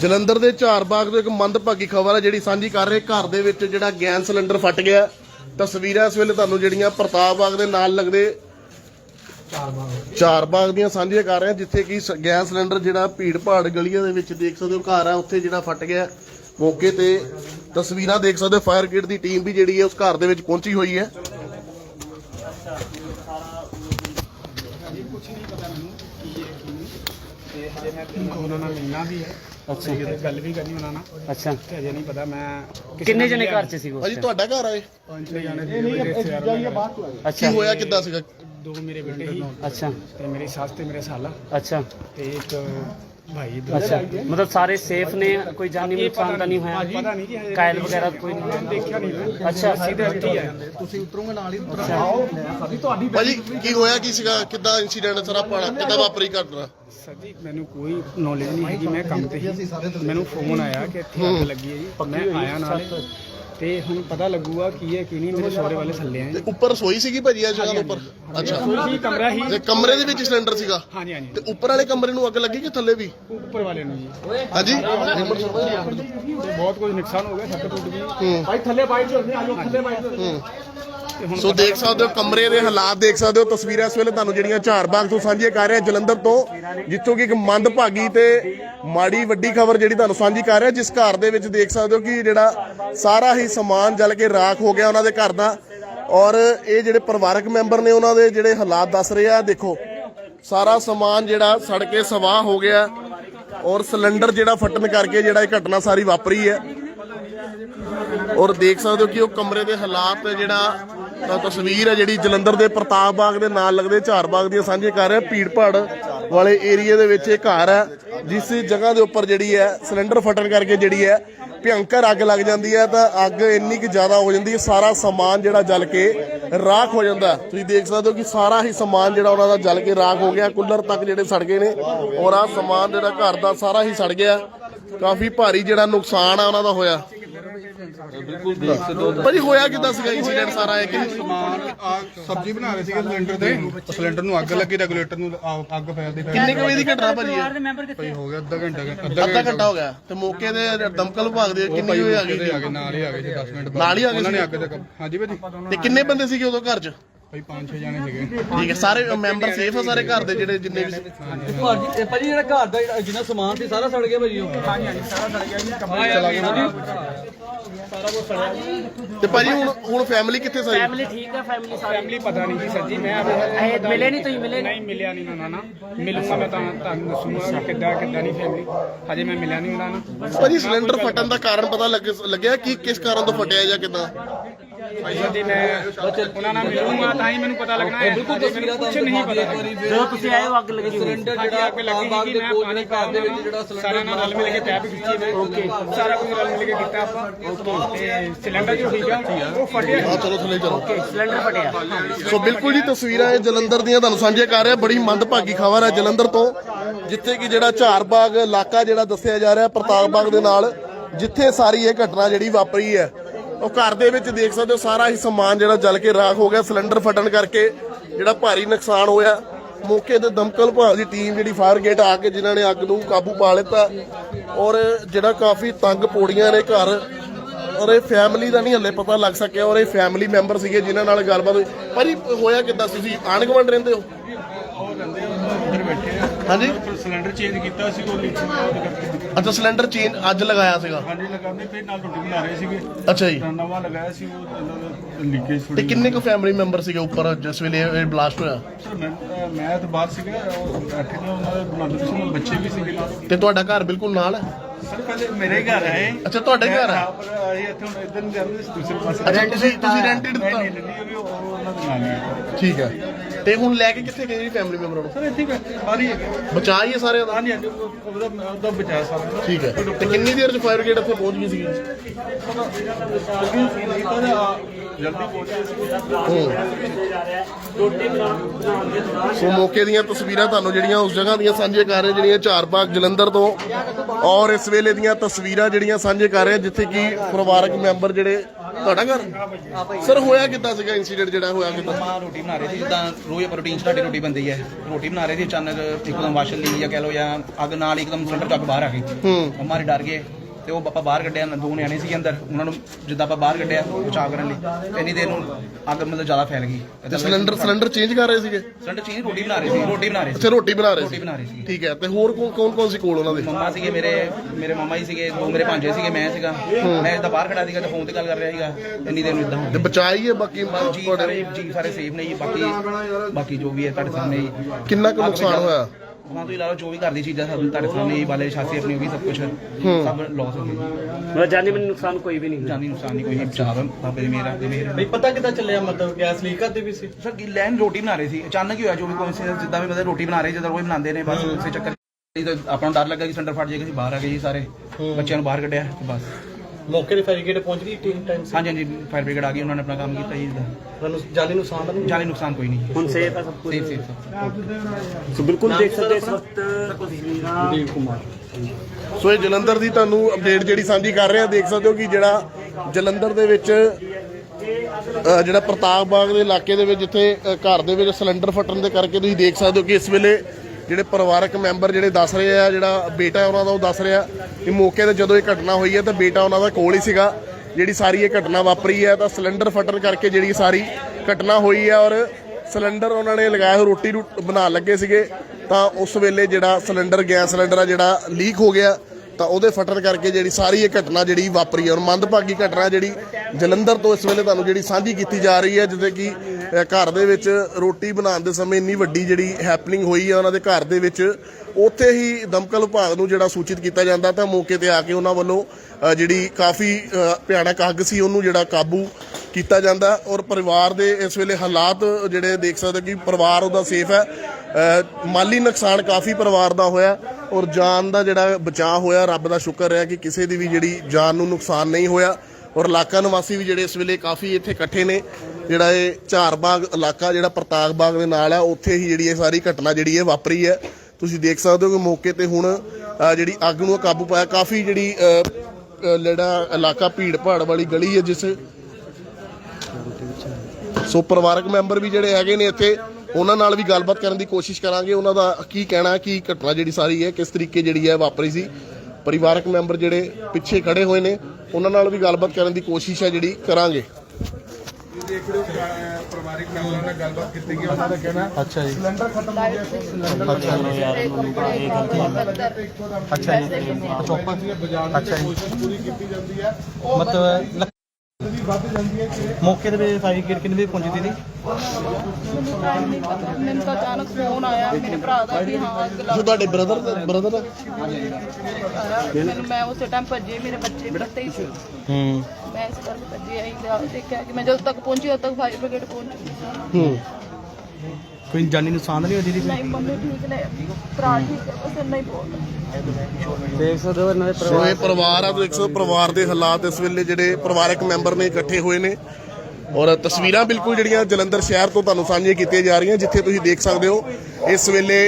ਜਲੰਧਰ ਦੇ ਝਾਰਬਾਗ ਤੋਂ ਇੱਕ ਮੰਦਭਾਗੀ ਖਬਰ ਹੈ ਜਿਹੜੀ ਸਾਂਝੀ ਕਰ ਰਹੇ ਘਰ ਦੇ ਵਿੱਚ ਜਿਹੜਾ ਗੈਸ ਸਿਲੰਡਰ ਫਟ ਗਿਆ। ਤਸਵੀਰਾਂ ਇਸ ਵੇਲੇ ਤੁਹਾਨੂੰ ਜਿਹੜੀਆਂ ਪ੍ਰਤਾਪ ਬਾਗ ਦੇ ਨਾਲ ਲੱਗਦੇ ਝਾਰਬਾਗ ਦੀਆਂ ਸਾਂਝੀਆਂ ਕਰ ਰਹੇ ਹਾਂ ਜਿੱਥੇ ਕਿ ਸ- ਗੈਸ ਸਿਲੰਡਰ ਜਿਹੜਾ ਭੀੜ ਭਾੜ ਗਲੀਆਂ ਦੇ ਵਿੱਚ ਦੇਖ ਸਕਦੇ ਹੋ ਘਰ ਆ ਉੱਥੇ ਜਿਹੜਾ ਫਟ ਗਿਆ। ਮੌਕੇ ਤੇ ਤਸਵੀਰਾਂ ਦੇਖ ਸਕਦੇ ਹੋ ਫਾਇਰ ਬ੍ਰਿਗੇਡ ਦੀ ਟੀਮ ਵੀ ਜਿਹੜੀ ਹੈ ਉਸ ਘਰ ਦੇ ਵਿੱਚ ਪਹੁੰਚੀ ਹੋਈ ਹੈ। ਤੇ ਹਜੇ ਮੈਂ ਉਹਨਾਂ ਨਾਲ ਮਿਲਣਾ ਵੀ ਹੈ। ਅੱਛਾ। ਤੇ ਗੱਲ ਵੀ ਕਰਨੀ ਉਹਨਾਂ ਨਾਲ। ਅੱਛਾ। ਤੇ ਹਜੇ ਨਹੀਂ ਪਤਾ ਮੈਂ ਕਿੰਨੇ ਜਣੇ ਘਰ 'ਚ ਸੀ ਉਸ ਭਾਜੀ time? ਤੁਹਾਡਾ ਘਰ ਆਏ ਪੰਜ ਛੇ ਜਾਣੇ ਸੀ ਮੇਰੇ ਰਿਸ਼ਤੇਦਾਰ ਕੀ ਅੱਛਾ ਹੋਇਆ ਕਿੱਦਾਂ ਸੀਗਾ? ਦੋ ਮੇਰੇ ਬੇਟੇ ਸੀ ਅੱਛਾ। ਤੇ ਮੇਰੀ ਸੱਸ ਤੇ ਮੇਰੇ ਸਾਲਾ। ਅੱਛਾ। ਤੇ ਇੱਕ ਭਾਈ ਅੱਛਾ। ਮਤਲਬ ਸਾਰੇ ਸੇਫ ਨੇ ਕੋਈ ਜਾਨੀ ਨੁਕਸਾਨ ਤਾਂ ਨਹੀਂ ਹੋਇਆ? ਪਤਾ ਨਹੀਂ ਕਿ ਹਜੇ ਕਾਇਲ ਵਗੈਰਾ ਕੋਈ ਨਹੀਂ ਦੇਖਿਆ ਨਹੀਂ ਅੱਛਾ। ਸਿੱਧੇ ਹੱਟੀ ਹੈ ਭਾਜੀ ਕੀ ਹੋਇਆ ਕੀ ਸੀਗਾ? ਕਿੱਦਾਂ ਇਨਸੀਡੈਂਟ ਸਾਰਾ ਪਾਣਾ ਕਿੱਦਾਂ ਵਾਪਰੀ ਘਟਨਾ? ਸਰ ਜੀ ਮੈਨੂੰ ਕੋਈ ਨੌਲੇਜ ਨਹੀਂ ਹੈਗੀ। ਮੈਂ ਕੰਮ ਤੇ ਸੀ ਮੈਨੂੰ ਫੋਨ ਆਇਆ ਕਿ ਇੱਥੇ ਅੱਗ ਲੱਗੀ ਹੈ ਜੀ। ਮੈਂ ਆਇਆ ਨਾਲ ਤੇ ਹੁਣ ਪਤਾ ਲੱਗੂਗਾ ਕੀ ਹੈ ਕੀ ਨਹੀਂ ਮੇਰੇ ਸਹੁਰੇ ਵਾਲੇ ਥੱਲੇ ਆਏ ਤੇ ਉੱਪਰ ਰਸੋਈ ਸੀਗੀ ਭਾਜੀ ਇਸ ਜਗ੍ਹਾ ਦੇ ਉੱਪਰ? ਅੱਛਾ। ਕੋਈ ਕਮਰਾ ਹੀ ਤੇ ਕਮਰੇ ਦੇ ਵਿੱਚ ਸਿਲੰਡਰ ਸੀਗਾ? ਹਾਂਜੀ ਹਾਂਜੀ। ਤੇ ਉੱਪਰ ਵਾਲੇ ਕਮਰੇ ਨੂੰ ਅੱਗ ਲੱਗੀ ਕਿ ਥੱਲੇ ਵੀ? ਉੱਪਰ ਵਾਲੇ ਨੂੰ ਜੀ। ਹਾਂਜੀ। ਤੇ ਬਹੁਤ ਕੁਝ ਨੁਕਸਾਨ ਹੋ ਗਿਆ ਛੱਤ ਟੁੱਟ ਗਈ। ਭਾਈ ਥੱਲੇ ਬਾਈਕ ਚਲਦੇ ਆਜੋ ਥੱਲੇ ਬਾਈਕ ਹੂੰ। ਸੋ ਦੇਖ ਸਕਦੇ ਹੋ ਕਮਰੇ ਦੇ ਹਾਲਾਤ ਦੇਖ ਸਕਦੇ ਹੋ। ਤਸਵੀਰਾਂ ਇਸ ਵੇਲੇ ਤੁਹਾਨੂੰ ਜਿਹੜੀਆਂ ਝਾਰਬਾਗ ਤੋਂ ਸਾਂਝੀਆਂ ਕਰ ਰਿਹਾ ਜਲੰਧਰ ਤੋਂ ਜਿੱਥੋਂ ਕਿ ਇੱਕ ਮੰਦਭਾਗੀ ਤੇ ਮਾੜੀ ਵੱਡੀ ਖਬਰ ਜਿਹੜੀ ਤੁਹਾਨੂੰ ਸਾਂਝੀ ਕਰ ਰਿਹਾ ਜਿਸ ਘਰ ਦੇ ਵਿੱਚ ਦੇਖ ਸਕਦੇ ਹੋ ਕਿ ਜਿਹੜਾ ਸਾਰਾ ਹੀ ਸਮਾਨ ਜਲ ਕੇ ਰਾਖ ਹੋ ਗਿਆ ਉਹਨਾਂ ਦੇ ਘਰ ਦਾ। ਔਰ ਇਹ ਜਿਹੜੇ ਪਰਿਵਾਰਕ ਮੈਂਬਰ ਨੇ ਉਹਨਾਂ ਦੇ ਜਿਹੜੇ ਹਾਲਾਤ ਦੱਸ ਰਹੇ ਆ ਦੇਖੋ ਸਾਰਾ ਸਮਾਨ ਜਿਹੜਾ ਸੜ ਕੇ ਸਵਾਹ ਹੋ ਗਿਆ ਔਰ ਸਿਲੰਡਰ ਜਿਹੜਾ ਫਟਣ ਕਰਕੇ ਜਿਹੜਾ ਇਹ ਘਟਨਾ ਸਾਰੀ ਵਾਪਰੀ ਹੈ। ਔਰ ਦੇਖ ਸਕਦੇ ਹੋ ਕਿ ਉਹ ਕਮਰੇ ਦੇ ਹਾਲਾਤ ਜਿਹੜਾ ਤਾਂ ਤਸਵੀਰ ਹੈ ਜਿਹੜੀ ਜਲੰਧਰ ਦੇ ਪ੍ਰਤਾਪ ਬਾਗ ਦੇ ਨਾਲ ਲੱਗਦੇ ਝਾਰ ਬਾਗ ਦੀਆਂ ਸਾਂਝੇ ਕਰ ਰਿਹਾ, ਭੀੜ ਭਾੜ ਵਾਲੇ ਏਰੀਆ ਦੇ ਵਿੱਚ ਇਹ ਘਰ ਹੈ, ਜਿਸ ਜਗ੍ਹਾ ਦੇ ਉੱਪਰ ਜਿਹੜੀ ਹੈ, ਸਿਲੰਡਰ ਫਟਣ ਕਰਕੇ ਜਿਹੜੀ ਹੈ, ਭਿਅੰਕਰ ਅੱਗ ਲੱਗ ਜਾਂਦੀ ਹੈ, ਤਾਂ ਅੱਗ ਇੰਨੀ ਕਿ ਜ਼ਿਆਦਾ ਹੋ ਜਾਂਦੀ ਹੈ, ਸਾਰਾ ਸਮਾਨ ਜਿਹੜਾ ਜਲ ਕੇ ਰਾਖ ਹੋ ਜਾਂਦਾ ਤੁਸੀਂ ਦੇਖ ਸਕਦੇ ਹੋ ਕਿ ਸਾਰਾ ਹੀ ਸਮਾਨ ਜਿਹੜਾ ਉਹਨਾਂ ਦਾ ਜਲ ਕੇ ਰਾਖ ਹੋ ਗਿਆ, ਕੂਲਰ ਤੱਕ ਜਿਹੜੇ ਸੜ ਗਏ ਨੇ, ਔਰ ਆ ਸਮਾਨ ਜਿਹੜਾ ਘਰ ਦਾ ਸਾਰਾ ਹੀ ਸੜ ਗਿਆ। ਕਾਫੀ ਭਾਰੀ ਜਿਹੜਾ ਨੁਕਸਾਨ ਆ ਉਹਨਾਂ ਦਾ ਹੋਇਆ। ਭਾਜੀ ਹੋਇਆ ਕਿੱਦਾਂ ਸੀਗਾ ਇਨਸੀਡੈਂਟ ਸਾਰਾ ਇਹ ਕਿ? ਸਮਾਨ ਸਬਜ਼ੀ ਬਣਾ ਰਹੇ ਸੀਗੇ ਸਿਲੰਡਰ ਤੇ ਸਿਲੰਡਰ ਨੂੰ ਅੱਗ ਲੱਗੀ ਰੈਗੂਲੇਟਰ ਨੂੰ ਆ- ਅੱਗ ਫੈਲਦੀ ਕਿੰਨੇ ਕੁ ਵਜੇ ਦੀ ਘਟਨਾ ਭਾਜੀ ਇਹ? ਭਾਈ ਹੋ ਗਿਆ ਅੱਧਾ ਘੰਟਾ ਅੱਧਾ ਅੱਧਾ ਘੰਟਾ। ਹੋ ਗਿਆ। ਤੇ ਮੌਕੇ ਦੇ ਦਮਕਲ ਵਿਭਾਗ ਦੇ ਕਿੰਨੀ ਹੋਏ ਆ ਗਏ? ਨਾਲ ਹੀ ਆ ਗਏ ਜੀ 10 ਮਿੰਟ ਬਾਅਦ। ਨਾਲ ਹੀ ਆ ਗਏ ਉਹਨਾਂ ਨੇ ਸੀ? ਅੱਗ ਤੇ ਹਾਂਜੀ ਭਾਜੀ। ਤੇ ਕਿੰਨੇ ਬੰਦੇ ਸੀਗੇ ਉਦੋਂ ਘਰ 'ਚ? ਭਾਈ 5-6 ਜਾਣੇ ਸੀਗੇ। ਠੀਕ ਹੈ ਸਾਰੇ ਮੈਂਬਰ ਸੇਫ ਆ ਸਾਰੇ ਘਰ ਦੇ ਜਿਹੜੇ ਜਿੰਨੇ ਵੀ ਸੀ? ਭਾਜੀ ਇਹ ਭਾਜੀ ਜਿਹੜਾ ਘਰ ਦਾ ਜਿਹੜਾ- ਜਿੰਨਾ ਸਮਾਨ ਸੀ ਸਾਰਾ ਸੜ ਗਿਆ ਭਾਜੀ ਉਹ? ਹਾਂਜੀ ਹਾਂਜੀ ਸਾਰਾ ਸੜ ਗਿਆ ਜੀ ਕਮਰਾ ਤੇ ਭਾਜੀ ਹੁਣ ਹੁਣ ਫੈਮਿਲੀ ਕਿੱਥੇ ਸਾਰੀ? ਫੈਮਿਲੀ ਠੀਕ ਹੈ ਫੈਮਿਲੀ ਸਾਰੀ। ਫੈਮਿਲੀ ਪਤਾ ਨਹੀਂ ਜੀ ਸਰ ਜੀ ਮੈਂ ਇਹ ਮਿਲੇ ਨਹੀਂ ਤੁਸੀਂ ਮਿਲੇ ਨਹੀਂ ਮਿਲਿਆ ਨਹੀਂ ਉਹਨਾਂ ਨਾਲ ਮਿਲੂੰਗਾ ਮੈਂ ਤਾਂ ਤੁਹਾਨੂੰ ਦੱਸੂਗਾ ਕਿ ਕਿੱਦਾਂ ਕਿੱਦਾਂ ਨਹੀਂ ਫੈਮਿਲੀ ਹਜੇ ਮੈਂ ਮਿਲਿਆ ਨਹੀਂ ਉਹਨਾਂ ਨਾਲ। ਭਾਜੀ ਸਿਲੰਡਰ ਫਟਣ ਦਾ ਕਾਰਨ ਪਤਾ ਲੱਗ ਲੱਗਿਆ ਕਿ ਕਿਸ ਕਾਰਨ ਤੋਂ ਫਟਿਆ ਜਾਂ ਕਿਦਾਂ? ਜੀ ਮੈਂ ਉਹਨਾਂ ਨਾਲ ਮਿਲੂੰਗਾ ਤਾਂ ਹੀ ਮੈਨੂੰ ਪਤਾ ਲੱਗਣਾ ਹੈ। ਬਿਲਕੁਲ ਤਸਵੀਰਾਂ ਕੁਝ ਨਹੀਂ ਪਤਾ। ਜਦੋਂ ਤੁਸੀਂ ਆਏ ਹੋ ਅੱਗ ਲੱਗੀ ਹੋਈ ਸਿਲੰਡਰ ਹਾਂਜੀ, ਜਿਹੜਾ ਅੱਗ ਲੱਗੀ ਬਾਗ ਸੀ ਦੇ ਮੈਂ ਕੋਲ ਪਾਣੀ ਦੇ ਘਰ ਦੇ ਵਿੱਚ ਜਿਹੜਾ ਸਾਰਿਆਂ ਨਾਲ ਰਲ ਮਿਲ ਕੇ ਪੈਪ ਖਿੱਚੀ ਮੈਂ ਓਕੇ ਸਾਰਾ ਕੁਝ ਰਲ ਮਿਲ ਕੇ ਕੀਤਾ ਆਪਾਂ। ਤੇ ਸਿਲੰਡਰ ਜੋ ਸੀਗਾ ਉਹ ਫਟਿਆ। ਆ ਚਲੋ ਥੱਲੇ ਚਲੋ। ਸਿਲੰਡਰ ਫਟਿਆ। ਸੋ ਬਿਲਕੁਲ ਜੀ ਤਸਵੀਰਾਂ ਇਹ ਜਲੰਧਰ ਦੀਆਂ ਤੁਹਾਨੂੰ ਸਾਂਝੇ ਕਰ ਰਿਹਾ। ਬੜੀ ਮੰਦਭਾਗੀ ਖਬਰ ਹੈ ਜਲੰਧਰ ਤੋਂ ਜਿੱਥੇ ਕਿ ਜਿਹੜਾ ਝਾਰਬਾਗ ਇਲਾਕਾ ਜਿਹੜਾ ਦੱਸਿਆ ਜਾ ਰਿਹਾ ਪ੍ਰਤਾਪ ਬਾਗ ਦੇ ਨਾਲ ਜਿੱਥੇ ਸਾਰੀ ਇਹ ਘਟਨਾ ਜਿਹੜੀ ਵਾਪਰੀ ਹੈ। ਉਹ ਘਰ ਦੇ ਵਿੱਚ ਦੇਖ ਸਕਦੇ ਹੋ, ਸਾਰਾ ਹੀ ਸਮਾਨ ਜਿਹੜਾ ਜਲ ਕੇ ਰਾਖ ਹੋ ਗਿਆ, ਸਿਲੰਡਰ ਫਟਣ ਕਰਕੇ ਜਿਹੜਾ ਭਾਰੀ ਨੁਕਸਾਨ ਹੋਇਆ। ਮੌਕੇ ਤੇ ਦਮਕਲ ਵਿਭਾਗ ਦੀ ਟੀਮ ਜਿਹੜੀ ਫਾਇਰ ਗੇਟ ਆ ਕੇ ਜਿਨ੍ਹਾਂ ਨੇ ਅੱਗ ਨੂੰ ਕਾਬੂ ਪਾ ਲਿੱਤਾ ਔਰ ਜਿਹੜਾ ਕਾਫੀ ਤੰਗ ਪੌੜੀਆਂ ਨੇ ਘਰ, ਔਰ ਇਹ ਫੈਮਿਲੀ ਦਾ ਨਹੀਂ ਹੱਲੇ ਪਤਾ ਲੱਗ ਸਕਿਆ, ਔਰ ਇਹ ਫੈਮਿਲੀ ਮੈਂਬਰ ਸੀਗੇ ਜਿਨ੍ਹਾਂ ਨਾਲ ਗੱਲਬਾਤ ਹੋਈ। ਭਾਜੀ, ਹੋਇਆ ਕਿੱਦਾਂ? ਤੁਸੀਂ ਆਂਢ ਗੁਆਂਢ ਰਹਿੰਦੇ ਹੋ? ਆ ਹਾਂਜੀ ਸਿਲੰਡਰ ਚੇਂਜ ਕੀਤਾ ਸੀ ਉਹ ਲੀਕ ਕਰਕੇ ਅੱਛਾ ਸਿਲੰਡਰ ਚੇਨ ਅੱਜ ਲਗਾਇਆ ਸੀਗਾ? ਹਾਂਜੀ ਲਗਾਉਂਦੇ ਫਿਰ ਨਾਲ ਰੋਟੀ ਬਣਾ ਰਹੇ ਸੀਗੇ। ਅੱਛਾ ਜੀ। ਤਾਂ ਨਵਾਂ ਲਗਾਇਆ ਸੀ ਉਹ ਲੀਕੇਜ ਤੇ ਥੋੜੀ ਕਿੰਨੇ ਕੁ ਫੈਮਿਲੀ ਮੈਂਬਰ ਸੀਗੇ ਉੱਪਰ ਜਿਸ ਵੇਲੇ ਇਹ ਬਲਾਸਟ ਹੋਇਆ? ਮੈਂ ਤਾਂ ਬਾਹਰ ਸੀਗਾ ਉਹ ਬੈਠੇ ਨੇ ਉਹਨਾਂ ਦੇ ਬਣਾਉਂਦੇ ਸੀ ਉਹਨਾਂ ਬੱਚੇ ਵੀ ਸੀਗੇ ਨਾਲ। ਤੇ ਤੁਹਾਡਾ ਘਰ ਬਿਲਕੁਲ ਨਾਲ ਹੈ? ਸਰ ਪਹਿਲੇ ਮੇਰੇ ਘਰ ਆਏ ਅੱਛਾ ਤੁਹਾਡੇ ਘਰ ਹਾਂ? ਪਰ ਅਸੀਂ ਇੱਥੇ ਹੁਣ ਇੱਧਰ ਨੂੰ ਜਾਂਦੇ ਦੂਸਰੇ ਪਾਸੇ। ਅੱਛਾ ਤੁਸੀਂ ਤੁਸੀਂ ਰੈਂਟਡ ਨਹੀਂ ਦਿੱਤਾ ਨਹੀਂ ਨਹੀਂ ਉਹ ਉਹ ਉਹਨਾਂ ਦੇ ਨਾਲ ਹੀ ਹੈ। ਠੀਕ ਹੈ। ਤੇ ਹੁਣ ਲੈ ਕੇ ਕਿੱਥੇ ਗਏ ਜੀ ਫੈਮਿਲੀ ਮੈਂਬਰਾਂ ਨੂੰ? ਸਰ ਇੱਥੇ ਹੀ ਬੈਠੇ ਬਾਹਰ ਹੀ ਹੈਗੇ ਬਚਾ ਹੀ ਹੈ ਸਾਰਿਆਂ ਦਾ? ਹਾਂਜੀ ਹਾਂਜੀ ਉਹ- ਉਹਦਾ ਉਹਦਾ ਬਚਾ ਸਕਦਾ ਠੀਕ ਹੈ। ਤੇ ਕਿੰਨੀ ਦੇਰ ਚ ਫਾਇਰ ਗੇਟ ਇੱਥੇ ਪਹੁੰਚ ਗਈ ਸੀਗੀ? ਜਲਦੀ ਪਹੁੰਚੇ ਸੀ ਸੋ ਮੌਕੇ ਦੀਆਂ ਤਸਵੀਰਾਂ ਤੁਹਾਨੂੰ ਜਿਹੜੀਆਂ ਉਸ ਜਗ੍ਹਾ ਦੀਆਂ ਸਾਂਝੇ ਕਰ ਰਹੇ ਜਿਹੜੀਆਂ ਚਾਰ ਬਾਗ ਜਲੰਧਰ ਤੋਂ ਔਰ ਇਸ ਵੇਲੇ ਦੀਆਂ ਤਸਵੀਰਾਂ ਜਿਹੜੀਆਂ ਸਾਂਝੇ ਕਰ ਰਹੇ ਜਿੱਥੇ ਕਿ ਪਰਿਵਾਰਕ ਮੈਂਬਰ ਜਿਹੜੇ ਤੁਹਾਡਾ ਘਰ? ਸਰ ਹੋਇਆ ਕਿੱਦਾਂ ਸੀਗਾ ਇਨਸੀਡੈਂਟ ਜਿਹੜਾ ਹੋਇਆ ਕਿੱਦਾਂ? ਆਪਾਂ ਰੋਟੀ ਬਣਾ ਰਹੇ ਸੀ ਜਿੱਦਾਂ ਰੋਜ਼ ਆਪਾਂ ਰੂਟੀਨ 'ਚ ਸਾਡੀ ਰੋਟੀ ਬੰਦੀ ਹੈ। ਰੋਟੀ ਬਣਾ ਰਹੇ ਸੀ ਅਚਾਨਕ ਇੱਕਦਮ ਵਾਸ਼ਲ ਲਈ ਜਾਂ ਕਹਿ ਲਓ ਜਾਂ ਅੱਗ ਨਾਲ ਇੱਕਦਮ ਸਿਲੰਡਰ ਚੱਕ ਬਾਹਰ ਆ ਗਈ ਹੂੰ। ਮੰਮਾ ਡਰ ਗਏ। ਤੇ ਉਹ ਆਪਾਂ ਬਾਹਰ ਕੱਢਿਆ ਦੋ ਨਿਆਣੇ ਸੀ ਅੰਦਰ ਉਹਨਾਂ ਨੂੰ ਜਿੱਦਾਂ ਆਪਾਂ ਬਾਹਰ ਕੱਢਿਆ ਬਚਾਅ ਕਰਨ ਲਈ ਤੇ ਇੰਨੀ ਦੇਰ ਨੂੰ ਅੱਗ ਮਤਲਬ ਜ਼ਿਆਦਾ ਫੈਲ ਗਈ। ਤੇ ਸਿਲੰਡਰ ਸਿਲੰਡਰ ਚੇਂਜ ਕਰ ਰਹੇ ਸੀਗੇ? ਸਿਲੰਡਰ ਚੀਜ਼ ਰੋਟੀ ਬਣਾ ਰਹੇ ਸੀ ਰੋਟੀ ਬਣਾ ਰਹੇ ਸੀ। ਅੱਛਾ ਰੋਟੀ ਬਣਾ ਰਹੇ ਰੋਟੀ ਸੀ ਬਣਾ ਰਹੇ ਸੀ। ਠੀਕ ਹੈ ਤੇ ਹੋਰ ਕੌਣ ਕੌਣ ਕੌਣ ਸੀ ਕੋਲ ਉਹਨਾਂ ਦੇ? ਮੰਮਾ ਸੀਗੇ ਮੇਰੇ ਮੇਰੇ ਮੰਮਾ ਹੀ ਸੀਗੇ ਦੋ ਮੇਰੇ ਭਾਂਜੇ ਸੀਗੇ ਮੈਂ ਸੀਗਾ। ਮੈਂ ਇੱਦਾਂ ਬਾਹਰ ਖੜਾ ਸੀਗਾ ਤੇ ਫੋਨ ਤੇ ਗੱਲ ਕਰ ਰਿਹਾ ਸੀਗਾ ਇੰਨੀ ਦੇਰ ਨੂੰ ਇਦਾਂ ਹੋ ਤੇ ਬਚਾਈ ਹੈ ਬਾਕੀ ਗਿਆ ਜੀ ਸਾਰੇ ਜੀ ਸਾਰੇ ਸੇਫ ਨੇ ਜੀ ਬਾਕੀ ਬਾਕੀ ਜੋ ਵੀ ਹੈ ਤੁਹਾਡੇ ਸਾਹਮਣੇ ਜੀ। ਕਿੰਨਾ ਕੁ ਨੁਕਸਾਨ ਹੋਇਆ? ਉਹਨਾਂ ਤੋਂ ਇਲਾਵਾ ਜੋ ਵੀ ਘਰ ਦੀ ਚੀਜ਼ਾਂ ਸਭ ਤੁਹਾਡੇ ਸਾਹਮਣੇ ਹੀ ਵਾਲੇ ਸ਼ਾਸੀ ਆਪਣੀ ਹੋ ਗਈ ਸਭ ਕੁਝ ਸਭ ਲਾਸ ਹੋ ਗਈ ਮਤਲਬ ਜਾਨੀ ਮੈਨੂੰ ਨੁਕਸਾਨ ਕੋਈ ਵੀ ਨਹੀਂ ਜਾਨੀ ਨੁਕਸਾਨ ਨਹੀਂ ਕੋਈ ਨਹੀਂ। ਬਚਾਅ ਬਾਬੇ ਦੀ ਮਿਹਰ ਦੇ ਮਿਹਰ ਬਈ ਪਤਾ ਕਿੱਦਾਂ ਚੱਲਿਆ ਮਤਲਬ ਗੈਸ ਲੀਕ ਕਰਦੀ ਵੀ ਸੀ? ਸਰ ਕੀ ਲੈਣ ਰੋਟੀ ਬਣਾ ਰਹੇ ਸੀ। ਅਚਾਨਕ ਹੀ ਹੋਇਆ ਜੋ ਵੀ ਕੋਇਨਸੀਡੈਂਸ ਜਿੱਦਾਂ ਵੀ ਮਤਲਬ ਰੋਟੀ ਬਣਾ ਰਹੇ ਜਦੋਂ ਉਹ ਬਣਾਉਂਦੇ ਨੇ ਬਸ ਉਸੇ ਚੱਕਰ ਆਪਾਂ ਨੂੰ ਡਰ ਲੱਗਾ ਕਿ ਸਿਲੰਡਰ ਫਟ ਜਾਏਗਾ ਅਸੀਂ ਬਾਹਰ ਆ ਗਏ ਜੀ ਸਾਰੇ। ਬੱਚਿਆਂ ਨੂੰ ਬਾਹਰ ਕੱਢਿਆ ਬਸ। ਮੌਕੇ ਤੇ ਫੈਰੀਗੇਟ ਪਹੁੰਚ ਗਈ ਟੀਮ ਟਾਈਮ ਸੀ। ਹਾਂਜੀ ਹਾਂਜੀ ਫਾਇਰ ਬ੍ਰਿਗੇਡ ਆ ਗਈ ਉਹਨਾਂ ਨੇ ਆਪਣਾ ਕੰਮ ਕੀਤਾ ਜੀ ਇਸਦਾ ਤੁਹਾਨੂੰ ਜਾਨੀ ਨੁਕਸਾਨ ਤਾਂ ਨਹੀਂ ਜਾਨੀ ਨੁਕਸਾਨ ਕੋਈ ਨਹੀਂ। ਹੁਣ ਸੇਫ ਹੈ ਸਭ ਕੁਝ ਸੇਫ ਸੇਫ ਸੋ ਬਿਲਕੁਲ ਦੇਖ ਸਕਦੇ ਹੋ ਇਸ ਵਕਤ ਤਸਵੀਰਾਂ ਸੋ ਇਹ ਜਲੰਧਰ ਦੀ ਤੁਹਾਨੂੰ ਅਪਡੇਟ ਜਿਹੜੀ ਸਾਂਝੀ ਕਰ ਰਹੇ ਆ ਦੇਖ ਸਕਦੇ ਹੋ ਕਿ ਜਿਹੜਾ ਜਲੰਧਰ ਦੇ ਵਿੱਚ ਅ, ਜਿਹੜਾ ਪ੍ਰਤਾਪ ਬਾਗ ਦੇ ਇਲਾਕੇ ਦੇ ਵਿੱਚ ਜਿੱਥੇ ਅ, ਘਰ ਦੇ ਵਿੱਚ ਸਿਲੰਡਰ ਫਟਣ ਦੇ ਕਰਕੇ ਤੁਸੀਂ ਦੇਖ ਸਕਦੇ ਹੋ ਕਿ ਇਸ ਵੇਲੇ ਜਿਹੜੇ ਪਰਿਵਾਰਕ ਮੈਂਬਰ ਜਿਹੜੇ ਦੱਸ ਰਹੇ ਆ, ਜਿਹੜਾ ਬੇਟਾ ਉਹਨਾਂ ਦਾ ਉਹ ਦੱਸ ਰਿਹਾ ਕਿ ਮੌਕੇ ਤੇ ਜਦੋਂ ਇਹ ਘਟਨਾ ਹੋਈ ਹੈ ਤਾਂ ਬੇਟਾ ਉਹਨਾਂ ਦਾ ਕੋਲ ਹੀ ਸੀਗਾ। ਜਿਹੜੀ ਸਾਰੀ ਇਹ ਘਟਨਾ ਵਾਪਰੀ ਹੈ ਤਾਂ ਸਿਲੰਡਰ ਫਟਣ ਕਰਕੇ ਜਿਹੜੀ ਸਾਰੀ ਘਟਨਾ ਹੋਈ ਹੈ ਔਰ ਸਿਲੰਡਰ ਉਹਨਾਂ ਨੇ ਲਗਾਇਆ ਹੋਇਆ ਰੋਟੀ ਰੂ ਬਣਾਉਣ ਲੱਗੇ ਸੀਗੇ ਤਾਂ ਉਸ ਵੇਲੇ ਜਿਹੜਾ ਸਿਲੰਡਰ, ਗੈਸ ਸਿਲੰਡਰ ਆ ਜਿਹੜਾ ਲੀਕ ਹੋ ਗਿਆ। ਤਾਂ ਉਹਦੇ ਫਟਣ ਕਰਕੇ ਜਿਹੜੀ ਸਾਰੀ ਇਹ ਘਟਨਾ ਜਿਹੜੀ ਵਾਪਰੀ ਹੈ, ਔਰ ਮੰਦਭਾਗੀ ਘਟਨਾ ਜਿਹੜੀ ਜਲੰਧਰ ਤੋਂ ਇਸ ਵੇਲੇ ਤੁਹਾਨੂੰ ਜਿਹੜੀ ਸਾਂਝੀ ਕੀਤੀ ਜਾ ਰਹੀ ਹੈ, ਜਿੱਥੇ ਕਿ ਘਰ ਦੇ ਵਿੱਚ ਰੋਟੀ ਬਣਾਉਣ ਦੇ ਸਮੇਂ ਇੰਨੀ ਵੱਡੀ ਜਿਹੜੀ ਹੈਪਨਿੰਗ ਹੋਈ ਹੈ, ਉਹਨਾਂ ਦੇ ਘਰ ਦੇ ਵਿੱਚ, ਉੱਥੇ ਹੀ ਦਮਕਲ ਵਿਭਾਗ ਨੂੰ ਜਿਹੜਾ ਸੂਚਿਤ ਕੀਤਾ ਜਾਂਦਾ ਤਾਂ ਮੌਕੇ ਤੇ ਆ ਕੇ ਉਹਨਾਂ ਵੱਲੋਂ ਜਿਹੜੀ ਕਾਫੀ ਭਿਆਨਕ ਅੱਗ ਸੀ, ਉਹਨੂੰ ਜਿਹੜਾ ਕਾਬੂ ਕੀਤਾ ਜਾਂਦਾ, ਔਰ ਪਰਿਵਾਰ ਦੇ ਇਸ ਵੇਲੇ ਹਾਲਾਤ ਜਿਹੜੇ ਦੇਖ ਸਕਦੇ ਕਿ ਪਰਿਵਾਰ ਉਹਦਾ ਸੇਫ ਹੈ। ਮਾਲੀ ਨੁਕਸਾਨ ਕਾਫੀ ਪਰਿਵਾਰ ਦਾ ਹੋਇਆ। ਔਰ ਜਾਨ ਦਾ ਜਿਹੜਾ ਬਚਾਅ ਹੋਇਆ, ਰੱਬ ਦਾ ਸ਼ੁਕਰ ਹੈ ਕਿ ਕਿਸੇ ਦੀ ਵੀ ਜਿਹੜੀ ਜਾਨ ਨੂੰ ਨੁਕਸਾਨ ਨਹੀਂ ਹੋਇਆ। ਔਰ ਇਲਾਕਾ ਨਿਵਾਸੀ ਵੀ ਜਿਹੜੇ ਇਸ ਵੇਲੇ ਕਾਫੀ ਇੱਥੇ ਇਕੱਠੇ ਨੇ। ਜਿਹੜਾ ਇਹ ਝਾਰਬਾਗ ਇਲਾਕਾ, ਜਿਹੜਾ ਪ੍ਰਤਾਪ ਬਾਗ ਦੇ ਨਾਲ ਹੈ ਉੱਥੇ ਹੀ ਜਿਹੜੀ ਇਹ ਸਾਰੀ ਘਟਨਾ ਜਿਹੜੀ ਹੈ ਵਾਪਰੀ ਹੈ। ਤੁਸੀਂ ਦੇਖ ਸਕਦੇ ਹੋ ਕਿ ਮੌਕੇ ਤੇ ਹੁਣ ਜਿਹੜੀ ਅੱਗ ਨੂੰ ਕਾਬੂ ਪਾਇਆ, ਕਾਫੀ ਜਿਹੜੀ ਜਿਹੜਾ ਇਲਾਕਾ ਭੀੜ ਭਾੜ ਵਾਲੀ ਗਲੀ ਹੈ, ਜਿਸ ਸੋ ਪਰਿਵਾਰਕ ਮੈਂਬਰ ਵੀ ਜਿਹੜੇ ਹੈਗੇ ਨੇ ਇੱਥੇ। ਉਹਨਾਂ ਨਾਲ ਵੀ ਗੱਲਬਾਤ ਕਰਨ ਦੀ ਕੋਸ਼ਿਸ਼ ਕਰਾਂਗੇ। ਉਹਨਾਂ ਦਾ ਕੀ ਕਹਿਣਾ ਹੈ, ਕੀ ਘਟਨਾ ਜਿਹੜੀ ਸਾਰੀ ਹੈ ਕਿਸ ਤਰੀਕੇ ਜਿਹੜੀ ਹੈ ਵਾਪਰੀ ਸੀ। ਪਰਿਵਾਰਕ ਮੈਂਬਰ ਜਿਹੜੇ ਪਿੱਛੇ ਖੜੇ ਹੋਏ ਨੇ ਉਹਨਾਂ ਨਾਲ ਵੀ ਗੱਲਬਾਤ ਕਰਨ ਦੀ ਕੋਸ਼ਿਸ਼ ਹੈ ਜਿਹੜੀ ਕਰਾਂਗੇ। ਦੇਖ ਰਹੇ ਹੋ ਪਰਿਵਾਰਿਕ ਮੈਂਬਰਾਂ ਨਾਲ ਗੱਲਬਾਤ ਕੀਤੀ ਗਈ ਉਹਨਾਂ ਦਾ ਕਹਿਣਾ ਅੱਛਾ ਜੀ। ਅੱਛਾ ਜੀ। ਚੌਪਾਂ ਦੀਆਂ ਬਜਾਣ ਦੀ ਕੋਸ਼ਿਸ਼ ਪੂਰੀ ਕੀਤੀ ਜਾਂਦੀ ਹੈ। ਮਤਲਬ ਮੌਕੇ ਤੇ ਫੈਰੀਗੇਟ ਕਿੰਨੇ ਵਜੇ ਪਹੁੰਚੀ ਦੀਦੀ ਮੈਨੂੰ ਤਾਂ ਅਚਾਨਕ ਫੋਨ ਆਇਆ ਮੇਰੇ ਭਰਾ ਦਾ ਵੀ ਹਾਂ ਅੱਗ ਲੱਗ ਜੋ ਤੁਹਾਡੇ ਬ੍ਰਦਰ ਬ੍ਰਦਰ ਗਈ ਮੈਨੂੰ ਮੈਂ ਉਸੇ ਟਾਈਮ ਭੱਜੇ ਮੇਰੇ ਬੱਚੇ ਵੀ ਉੱਤੇ ਹੀ ਸੀ। ਹੂੰ। ਮੈਂ ਇਸ ਕਰਕੇ ਭੱਜੇ ਆਈ ਤੇ ਦੇਖਿਆ ਕਿ ਮੈਂ ਜਦੋਂ ਤੱਕ ਪਹੁੰਚੀ ਉਦੋਂ ਤੱਕ ਫਾਇਰ ਬ੍ਰਿਗੇਡ ਪਹੁੰਚ ਗਈ ਹੂੰ। ਕੋਈ ਜਾਨੀ ਨੁਕਸਾਨ ਤਾਂ ਨਹੀਂ ਹੋਈ ਦੀਦੀ ਨਹੀਂ ਮੰਮੀ ਠੀਕ ਨੇ। ਭਰਾ ਠੀਕ ਹੈ ਬਸ ਇੰਨਾ ਹੀ ਬਹੁਤ ਦੇਖ ਸਕਦੇ ਹੋ ਇਹਨਾਂ ਦੇ ਸੋ ਇਹ ਪਰਿਵਾਰ ਆ ਦੇਖ ਸਕਦੇ ਹੋ ਪਰਿਵਾਰ ਦੇ ਹਾਲਾਤ ਇਸ ਵੇਲੇ ਜਿਹੜੇ ਪਰਿਵਾਰਕ ਮੈਂਬਰ ਨੇ ਇਕੱਠੇ ਹੋਏ ਨੇ। ਔਰ ਤਸਵੀਰਾਂ ਬਿਲਕੁਲ ਜਿਹੜੀਆਂ ਜਲੰਧਰ ਸ਼ਹਿਰ ਤੋਂ ਤੁਹਾਨੂੰ ਸਾਂਝੀਆਂ ਕੀਤੀਆਂ ਜਾ ਰਹੀਆਂ ਜਿੱਥੇ ਤੁਸੀਂ ਦੇਖ ਸਕਦੇ ਹੋ ਇਸ ਵੇਲੇ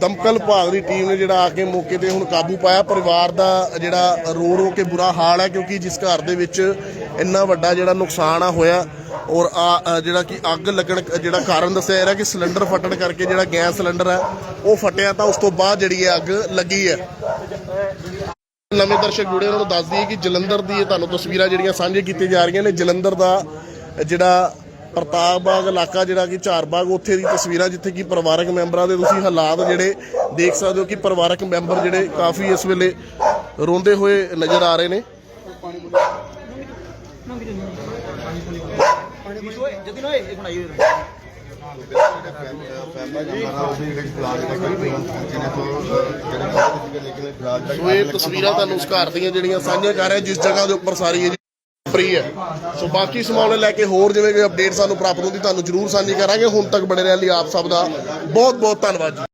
ਦਮਕਲ ਵਿਭਾਗ ਦੀ ਟੀਮ ਨੇ ਜਿਹੜਾ ਆ ਕੇ ਮੌਕੇ ਤੇ ਹੁਣ ਕਾਬੂ ਪਾਇਆ। ਪਰਿਵਾਰ ਦਾ ਜਿਹੜਾ ਰੋ ਰੋ ਕੇ ਬੁਰਾ ਹਾਲ ਹੈ ਕਿਉਂਕਿ ਜਿਸ ਘਰ ਦੇ ਵਿੱਚ ਇੰਨਾ ਵੱਡਾ ਜਿਹੜਾ ਨੁਕਸਾਨ ਆ ਹੋਇਆ ਔਰ ਆ ਜਿਹੜਾ ਕਿ ਅੱਗ ਲੱਗਣ ਜਿਹੜਾ ਕਾਰਨ ਦੱਸਿਆ ਜਾ ਰਿਹਾ ਕਿ ਸਿਲੰਡਰ ਫਟਣ ਕਰਕੇ ਜਿਹੜਾ ਗੈਸ ਸਿਲੰਡਰ ਹੈ, ਉਹ ਫਟਿਆ ਤਾਂ ਉਸ ਤੋਂ ਬਾਅਦ ਜਿਹੜੀ ਹੈ ਅੱਗ ਲੱਗੀ ਹੈ। ਨਵੇਂ ਦਰਸ਼ਕ ਜੁੜੇ ਉਹਨਾਂ ਨੂੰ ਦੱਸ ਦਈਏ ਕਿ ਜਲੰਧਰ ਦੀ ਇਹ ਤੁਹਾਨੂੰ ਤਸਵੀਰਾਂ ਜਿਹੜੀਆਂ ਸਾਂਝੇ ਕੀਤੀਆਂ ਜਾ ਰਹੀਆਂ ਨੇ। ਜਲੰਧਰ ਦਾ ਜਿਹੜਾ ਪ੍ਰਤਾਪ ਬਾਗ ਇਲਾਕਾ, ਜਿਹੜਾ ਕਿ ਝਾਰਬਾਗ, ਉੱਥੇ ਦੀ ਤਸਵੀਰਾਂ ਜਿੱਥੇ ਕਿ ਪਰਿਵਾਰਕ ਮੈਂਬਰਾਂ ਦੇ ਤੁਸੀਂ ਹਾਲਾਤ ਜਿਹੜੇ ਦੇਖ ਸਕਦੇ ਹੋ ਕਿ ਪਰਿਵਾਰਕ ਮੈਂਬਰ ਜਿਹੜੇ ਕਾਫੀ ਇਸ ਵੇਲੇ ਰੋਂਦੇ ਹੋਏ ਨਜ਼ਰ ਆ ਰਹੇ ਨੇ। ਸੋ ਇਹ ਤਸਵੀਰਾਂ ਤੁਹਾਨੂੰ ਉਸ ਘਰ ਦੀਆਂ ਜਿਹੜੀਆਂ ਸਾਂਝੀਆਂ ਕਰ ਰਿਹਾ, ਜਿਸ ਜਗ੍ਹਾ ਦੇ ਉੱਪਰ ਸਾਰੀ ਇਹ ਫਰੀ ਹੈ। ਸੋ ਬਾਕੀ ਸਮਾਉਣੇ ਲੈ ਕੇ ਹੋਰ ਜਿਵੇਂ ਕੋਈ ਅਪਡੇਟ ਸਾਨੂੰ ਪ੍ਰਾਪਤ ਹੁੰਦੀ, ਤੁਹਾਨੂੰ ਜਰੂਰ ਸਾਂਝੀ ਕਰਾਂਗੇ। ਹੁਣ ਤੱਕ ਬਣੇ ਰਹਿਣ ਲਈ ਆਪ ਸਭ ਦਾ ਬਹੁਤ ਬਹੁਤ ਧੰਨਵਾਦ ਜੀ।